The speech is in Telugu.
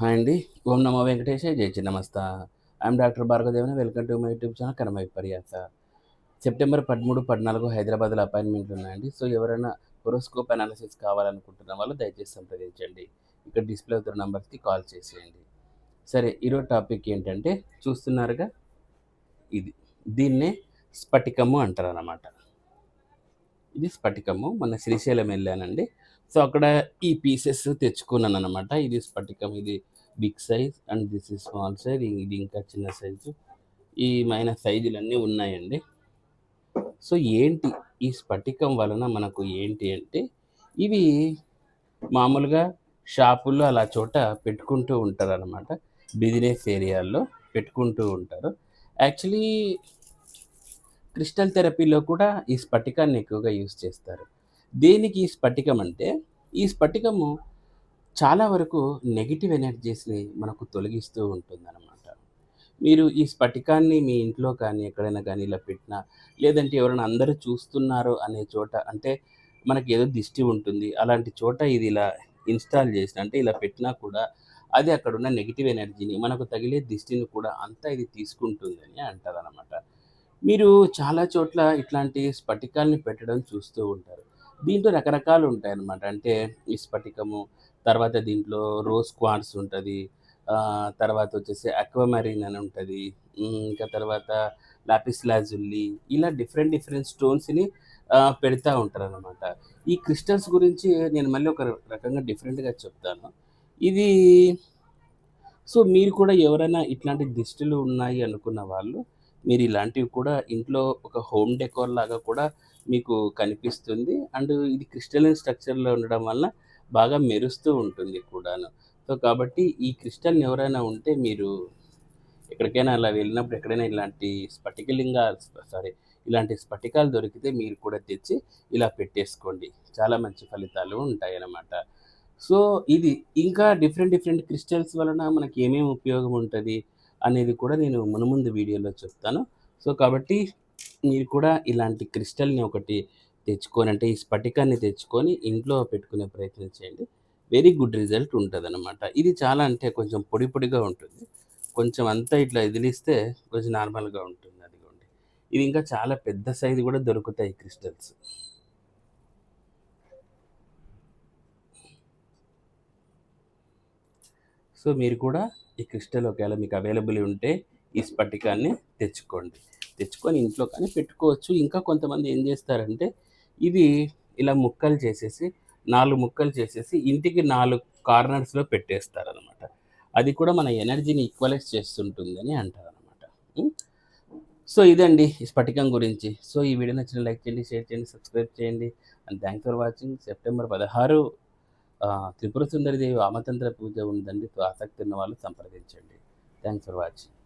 హాయ్ అండి. ఓం నమో వెంకటేశ జై నమస్తా I'm doctor Bhargadevana welcome to my YouTube channel కనమై పర్యాస సెప్టెంబర్ పదమూడు పద్నాలుగు హైదరాబాద్లో అపాయింట్మెంట్లు ఉన్నాయండి. సో ఎవరైనా హొరోస్కోప్ అనాలిసిస్ కావాలనుకుంటున్న వాళ్ళు దయచేసి సంప్రదించండి. ఇక్కడ డిస్ప్లే అవుతున్న నెంబర్స్కి కాల్ చేసేయండి. సరే ఈరోజు టాపిక్ ఏంటంటే చూస్తున్నారుగా ఇది దీన్నే స్ఫటికము అంటారు అన్నమాట ఇది స్ఫటికము. మన శ్రీశైలం వెళ్ళానండి. సో అక్కడ ఈ పీసెస్ తెచ్చుకున్నాను అనమాట ఇది స్ఫటికం. ఇది big size and this is small size. ఇది ఇంకా చిన్న సైజు. ఈ మైన సైజులన్నీ ఉన్నాయండి. సో ఏంటి ఈ స్ఫటికం వలన మనకు ఏంటి అంటే ఇవి మామూలుగా షాపుల్లో అలా చోట పెట్టుకుంటూ ఉంటారు అనమాట బిజినెస్ ఏరియాల్లో పెట్టుకుంటూ ఉంటారు. యాక్చువల్లీ క్రిస్టల్ థెరపీలో కూడా ఈ స్ఫటికాన్ని ఎక్కువగా యూజ్ చేస్తారు. దేనికి ఈ స్ఫటికం అంటే ఈ స్ఫటికము చాలా వరకు నెగిటివ్ ఎనర్జీస్ని మనకు తొలగిస్తూ ఉంటుందన్నమాట. మీరు ఈ స్ఫటికాన్ని మీ ఇంట్లో కానీ ఎక్కడైనా కానీ ఇలా పెట్టినా లేదంటే ఎవరైనా అందరూ చూస్తున్నారు అనే చోట అంటే మనకి ఏదో దిష్టి ఉంటుంది అలాంటి చోట ఇది ఇలా ఇన్స్టాల్ చేసిన అంటే ఇలా పెట్టినా కూడా అది అక్కడ ఉన్న నెగిటివ్ ఎనర్జీని మనకు తగిలే దిష్టిని కూడా అంతా ఇది తీసుకుంటుందని అంటారనమాట మీరు చాలా చోట్ల ఇట్లాంటి స్ఫటికాల్ని పెట్టడం చూస్తూ ఉంటారు. దీంట్లో రకరకాలు ఉంటాయి అన్నమాట అంటే ఈ స్ఫటికము తర్వాత దీంట్లో రోజ్ క్వార్ట్స్ ఉంటుంది తర్వాత వచ్చేసి అక్వమరీన్ అని ఉంటుంది ఇంకా తర్వాత లాపిస్ లాజుల్లి ఇలా డిఫరెంట్ డిఫరెంట్ స్టోన్స్ని పెడతా ఉంటారు అనమాట ఈ క్రిస్టల్స్ గురించి నేను మళ్ళీ ఒక రకంగా డిఫరెంట్గా చెప్తాను. ఇది సో మీరు కూడా ఎవరైనా ఇట్లాంటి దిష్టిలు ఉన్నాయి అనుకున్న వాళ్ళు మీరు ఇలాంటివి కూడా ఇంట్లో ఒక హోమ్ డెకోర్ లాగా కూడా మీకు కనిపిస్తుంది. అండ్ ఇది క్రిస్టలైన్ స్ట్రక్చర్లో ఉండడం వల్ల బాగా మెరుస్తూ ఉంటుంది కూడాను. సో కాబట్టి ఈ క్రిస్టల్ని ఎవరైనా ఉంటే మీరు ఎక్కడికైనా అలా వెళ్ళినప్పుడు ఎక్కడైనా ఇలాంటి స్ఫటికలింగ సారీ ఇలాంటి స్ఫటికాలు దొరికితే మీరు కూడా తెచ్చి ఇలా పెట్టేసుకోండి. చాలా మంచి ఫలితాలు ఉంటాయి అన్నమాట సో ఇది ఇంకా డిఫరెంట్ డిఫరెంట్ క్రిస్టల్స్ వలన మనకి ఏమేమి ఉపయోగం ఉంటుంది? అనేది కూడా నేను మునుముందు వీడియోలో చెప్తాను. సో కాబట్టి మీరు కూడా ఇలాంటి క్రిస్టల్ని ఒకటి తెచ్చుకొని అంటే ఈ స్ఫటికాన్ని తెచ్చుకొని ఇంట్లో పెట్టుకునే ప్రయత్నం చేయండి. వెరీ గుడ్ రిజల్ట్ ఉంటుంది అనమాట ఇది చాలా అంటే కొంచెం పొడి పొడిగా ఉంటుంది. కొంచెం అంతా ఇట్లా ఎదిలిస్తే కొంచెం నార్మల్గా ఉంటుంది. అదిగోండి. ఇది ఇంకా చాలా పెద్ద సైజు కూడా దొరుకుతాయి క్రిస్టల్స్. సో మీరు కూడా ఈ క్రిస్టల్ ఒకవేళ మీకు అవైలబుల్ ఉంటే ఈ స్ఫటికాన్ని తెచ్చుకోండి. తెచ్చుకొని ఇంట్లో కానీ పెట్టుకోవచ్చు. ఇంకా కొంతమంది ఏం చేస్తారంటే ఇది ఇలా ముక్కలు చేసేసి నాలుగు ముక్కలు చేసేసి ఇంటికి నాలుగు కార్నర్స్లో పెట్టేస్తారనమాట అది కూడా మన ఎనర్జీని ఈక్వలైజ్ చేస్తుంటుందని అంటారనమాట సో ఇదండి ఈ స్ఫటికం గురించి. సో ఈ వీడియో నచ్చిన లైక్ చేయండి షేర్ చేయండి సబ్స్క్రైబ్ చేయండి. And thanks for watching. September పదహారు త్రిపుర సుందరిదేవి వామతంత్ర పూజ ఉందండి ఆసక్తి ఉన్న వాళ్ళు సంప్రదించండి. Thanks for watching